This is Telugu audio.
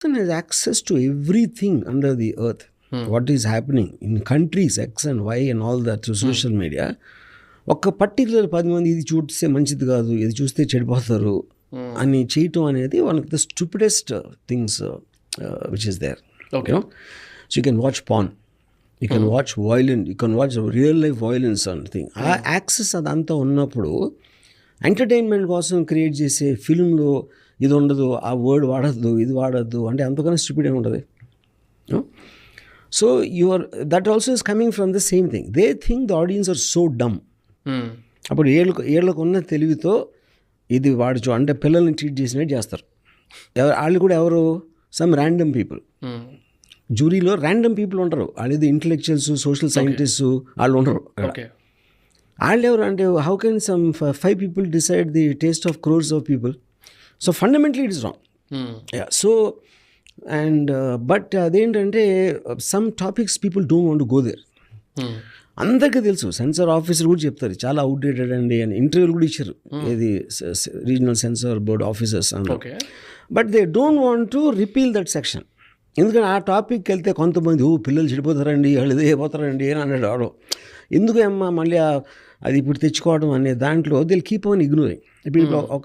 person has access to everything under the earth. What is happening in countries X and Y and all that through social media. ఒక పర్టికులర్ పది మంది ఇది చూస్తే మంచిది కాదు ఇది చూస్తే చెడిపోతారు అని చేయటం అనేది one of the stupidest things which is there Okay. So you can watch porn you can watch violent you can watch real life violence and thing ఆ యాక్సెస్ అదంతా ఉన్నప్పుడు ఎంటర్టైన్మెంట్ కోసం క్రియేట్ చేసే ఫిల్మ్లో ఇది ఉండదు ఆ వర్డ్ వాడద్దు ఇది వాడద్దు అంటే అంతకన్నా స్టూపిడ్ ఏమి ఉంటుంది so your that also is coming from the same thing they think the audience are so dumb. అప్పుడు ఏళ్ళకు ఏళ్ళకు ఉన్న తెలివితో ఇది వాడచ్చు అంటే పిల్లల్ని ట్రీట్ చేసినట్టు చేస్తారు. ఎవరు వాళ్ళు కూడా ఎవరు? Some random people. జూరీలో random people ఉంటారు. వాళ్ళు ఇంటలెక్చువల్స్ సోషల్ సైంటిస్ట్ వాళ్ళు ఉండరు. వాళ్ళు ఎవరు అంటే how can some five people decide the taste of crores of people so fundamentally it is wrong Hmm. So and but అదేంటంటే some topics people don't want go there Hmm. అందరికీ తెలుసు. సెన్సార్ ఆఫీసర్ కూడా చెప్తారు. చాలా అవుట్డేటెడ్ అండి అని ఇంటర్వ్యూలు కూడా ఇచ్చారు. ఇది regional censor board officers Okay. But they don't want to repeal that section ఎందుకంటే ఆ టాపిక్కి వెళ్తే కొంతమంది ఓ పిల్లలు చెడిపోతారండి వాళ్ళు ఇదే అయిపోతారండి అని అన్నాడు ఆడు ఎందుకు అమ్మా మళ్ళీ అది ఇప్పుడు తెచ్చుకోవడం అనే దాంట్లో దిల్ కీప్ ఆన్ ఇగ్నోరింగ్ ఇప్పుడు ఒక